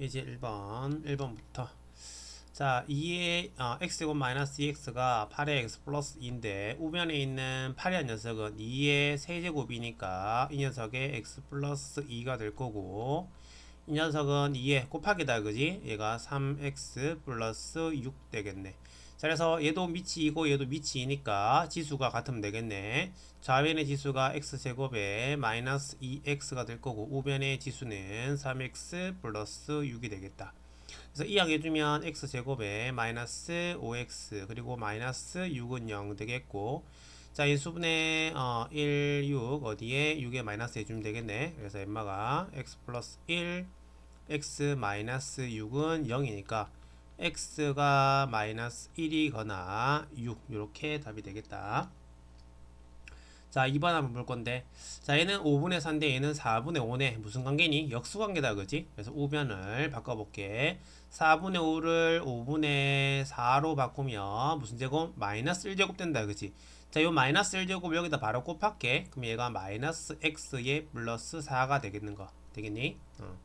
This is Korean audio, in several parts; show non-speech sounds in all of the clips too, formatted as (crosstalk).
이제 1번 1번부터. 자 2의 어, x제곱 마이너스 2x가 8의 x 플러스 2인데 우변에 있는 8이란 녀석은 2의 세제곱이니까 이 녀석의 x 플러스 2가 될 거고 이 녀석은 2의 곱하기다 그지? 얘가 3x 플러스 6 되겠네 자 그래서 얘도 2고 얘도 2니까 지수가 같으면 되겠네. 좌변의 지수가 x제곱에 마이너스 2x가 될 거고 우변의 지수는 3x 플러스 6이 되겠다. 그래서 이항 해주면 x제곱에 마이너스 5x 그리고 마이너스 6은 0 되겠고 자 인수분해 어, 1, 6 어디에 6에 마이너스 해주면 되겠네. 그래서 엠마가 x 플러스 1 x 마이너스 6은 0이니까 x가 마이너스 1이거나 6 이렇게 답이 되겠다 자 2번 한번 볼 건데 자 얘는 5분의 4인데 얘는 4분의 5네 무슨 관계니? 역수관계다 그지? 그래서 우변을 바꿔볼게 4분의 5를 5분의 4로 바꾸면 무슨 제곱? 마이너스 1제곱 된다 그지? 자요 마이너스 1제곱 여기다 바로 곱할게 그럼 얘가 마이너스 x에 플러스 4가 되겠는 거 되겠니? 어.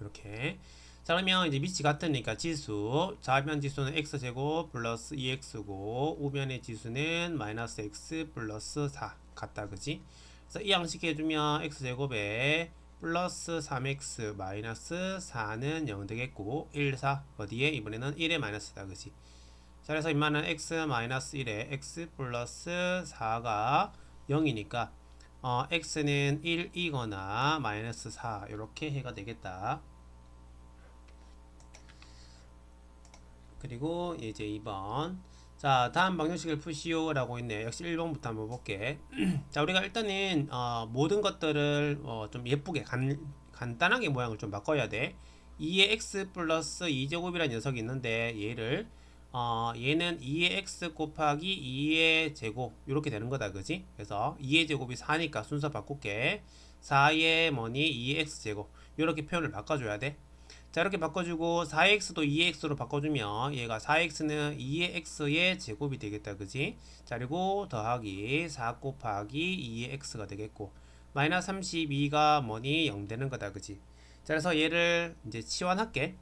이렇게 자 그러면 이제 밑이 같으니까 지수 좌변 지수는 x제곱 플러스 2x고 우변의 지수는 마이너스 x 플러스 4 같다 그지? 그래서 이 양식 해주면 x제곱에 플러스 3x 마이너스 4는 0 되겠고 1, 4 어디에? 이번에는 1에 마이너스다 그지? 자 그래서 이만은 x 마이너스 1에 x 플러스 4가 0이니까 어, x는 1이거나 마이너스 4 이렇게 해가 되겠다 그리고 이제 2번. 자 다음 방정식을 푸시오 라고 있네 역시 1번부터 한번 볼게. (clears throat) 자 우리가 일단은 어, 모든 것들을 어, 좀 예쁘게 간, 간단하게 모양을 좀 바꿔야 돼. 2의 x 플러스 2제곱이라는 녀석이 있는데 얘를 어, 얘는 2의 x 곱하기 2의 제곱 이렇게 되는 거다. 그지? 그래서 2의 제곱이 4니까 순서 바꿀게. 4의 뭐니? 2의 x 제곱. 이렇게 표현을 바꿔줘야 돼 자 이렇게 바꿔주고 4x도 2x로 바꿔주면 얘가 4x는 2의 x의 제곱이 되겠다. 그지? 자 그리고 더하기 4 곱하기 2의 x가 되겠고 마이너스 32가 뭐니? 0 되는 거다. 그지? 자 그래서 얘를 이제 치환할게.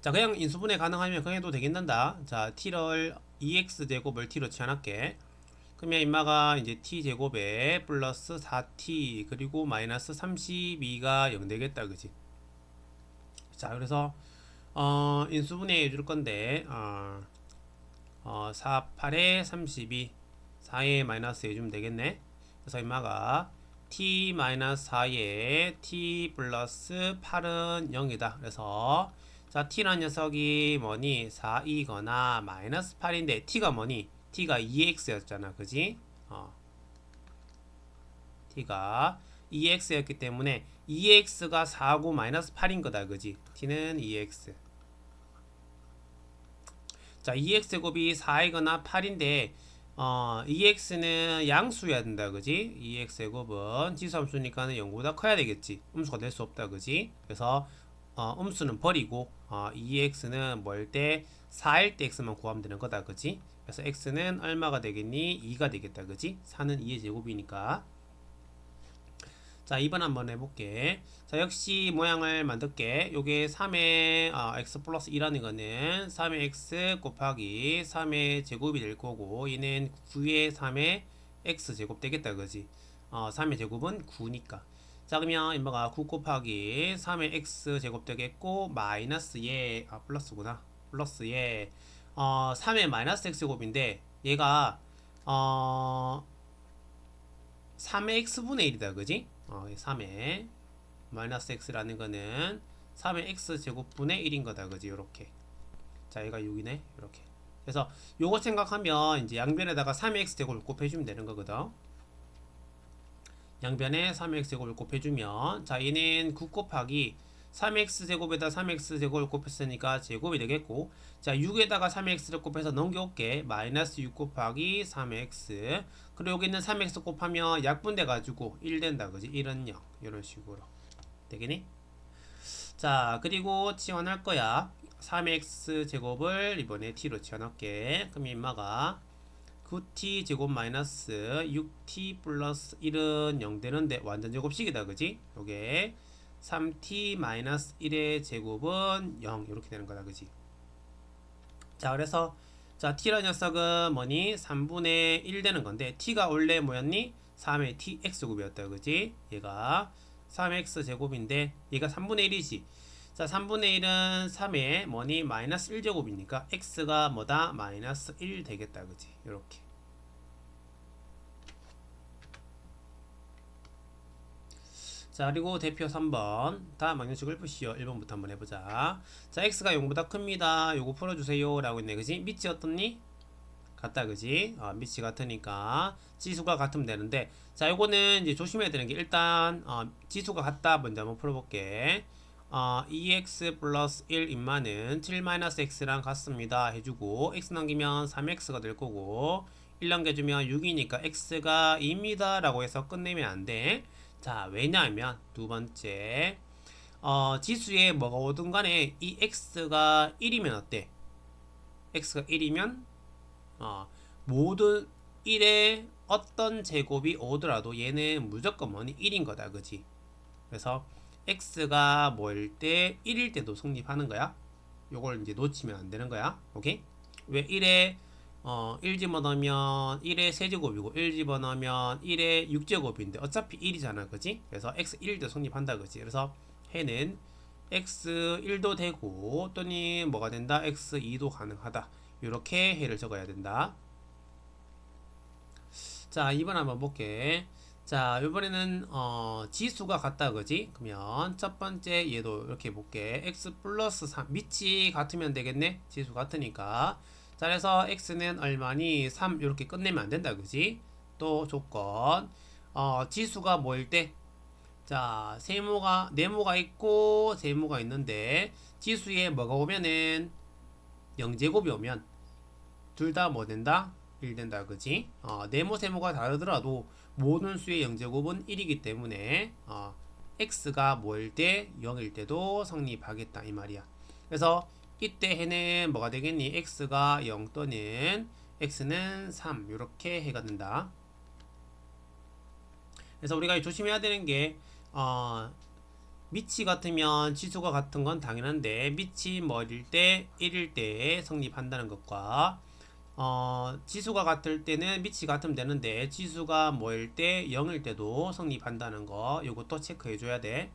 자 그냥 인수분해 가능하면 그냥 해도 되겠는다. 자 t를 2x 제곱을 t로 치환할게. 그러면 임마가 이제 t 제곱에 플러스 4t 그리고 마이너스 32가 0 되겠다. 그지 자 그래서 어, 인수분해 해줄 건데 어, 어, 4, 8에 32 4에 마이너스 해주면 되겠네. 그래서 임마가 t 마이너스 4에 t 플러스 8은 0이다. 그래서 자 t라는 녀석이 뭐니? 4이거나 마이너스 8인데 t가 뭐니? t가 2x였잖아. 그지? 어. t가 2x였기 때문에 2x가 4고 마이너스 8인 거다 그지? t는 2x 자 2x 제곱이 4이거나 8인데 어 2x는 양수여야 된다 그지? 2x 제곱은 지수함수니까는 0보다 커야 되겠지. 음수가 될 수 없다 그지? 그래서 어, 음수는 버리고 어, 2x는 뭘 때? 4일 때 x만 구하면 되는 거다 그지? 그래서 x는 얼마가 되겠니? 2가 되겠다 그지? 4는 2의 제곱이니까 자 2번 한번 해볼게. 자 역시 모양을 만들게. 요게 3의 어, x 플러스 2라는 거는 3의 x 곱하기 3의 제곱이 될 거고 얘는 9의 3의 x 제곱 되겠다 그지? 어, 3의 제곱은 9니까. 자 그러면 인바가 9 곱하기 3의 x 제곱 되겠고 마이너스 예 아, 플러스구나. 플러스 예 어, 3의 마이너스 x 제곱인데 얘가 어 3의 x분의 1이다 그지 어, 3의 마이너스 x라는 거는 3의 x 제곱분의 1인 거다. 그지? 요렇게. 자 얘가 6이네. 요렇게. 그래서 요거 생각하면 이제 양변에다가 3의 x 제곱을 곱해주면 되는 거거든. 양변에 3x 제곱을 곱해주면 자 얘는 9 곱하기 3x 제곱에다 3x 제곱을 곱했으니까 제곱이 되겠고 자 6에다가 3x를 곱해서 넘겨올게. 마이너스 6 곱하기 3x 그리고 여기 있는 3x 곱하면 약분돼 가지고 1 된다 그지? 1은 0 이런 식으로. 되겠니? 자 그리고 치환할 거야. 3x 제곱을 이번에 t로 치환할게. 그럼 인마가 9t 제곱 마이너스 6t 플러스 1은 0 되는데 완전 제곱식이다 그지? 요게 3t-1의 제곱은 0 이렇게 되는 거다. 그지? 자 그래서 자 t라는 녀석은 뭐니? 3분의 1 되는 건데 t가 원래 뭐였니? 3의 tx제곱이었다. 그지? 얘가 3x 제곱인데 얘가 3분의 1이지. 자 3분의 1은 3의 뭐니? 마이너스 1제곱이니까 x가 뭐다? 마이너스 1 되겠다. 그지? 이렇게 자 그리고 대표 3번. 다음 방정식을 푸시오. 1번부터 한번 해보자. 자 x가 0보다 큽니다. 요거 풀어주세요. 라고 있네. 그지? 밑이 어떻니? 같다. 그지? 어, 밑이 같으니까 지수가 같으면 되는데. 자 요거는 이제 조심해야 되는 게 일단 어, 지수가 같다. 먼저 한번 풀어볼게. 어, 2x 플러스 1 인마는 7 마이너스 x랑 같습니다. 해주고 x 남기면 3x가 될 거고 1 남겨주면 6이니까 x가 2입니다. 라고 해서 끝내면 안돼 자 왜냐하면 두 번째 어, 지수에 뭐가 오든 간에 이 x가 1이면 어때? X가 1이면 어, 모든 1의 어떤 제곱이 오더라도 얘는 무조건 뭐니? 1인 거다 그지? 그래서 x가 뭐일 때 1일 때도 성립하는 거야. 요걸 이제 놓치면 안 되는 거야. 오케이? 왜 1에 어, 1 집어넣으면 1의 세제곱이고 1 집어넣으면 1의 6제곱인데 어차피 1이잖아 그지? 그래서 x 1도 성립한다 그지? 그래서 해는 x 1도 되고 또니 뭐가 된다? X 2도 가능하다. 이렇게 해를 적어야 된다. 자 2번 한번 볼게. 자 이번에는 어, 지수가 같다 그지? 그러면 첫 번째 얘도 이렇게 볼게. X 플러스 3 밑이 같으면 되겠네? 지수 같으니까 자 그래서 x는 얼마니 3 이렇게 끝내면 안 된다 그지 또 조건 어, 지수가 뭐일 때 자, 세모가 네모가 있고 세모가 있는데 지수에 뭐가 오면은 0제곱이 오면 둘 다 뭐 된다? 1 된다. 그지? 어, 네모 세모가 다르더라도 모든 수의 0제곱은 1이기 때문에 어, x가 뭐일 때 0일 때도 성립하겠다 이 말이야. 그래서 이때 해는 뭐가 되겠니? x가 0 또는 x는 3 이렇게 해가 된다. 그래서 우리가 조심해야 되는 게 어, 밑이 같으면 지수가 같은 건 당연한데 밑이 뭐일 때 1일 때 성립한다는 것과 어, 지수가 같을 때는 밑이 같으면 되는데 지수가 뭐일 때 0일 때도 성립한다는 거 이것도 체크해 줘야 돼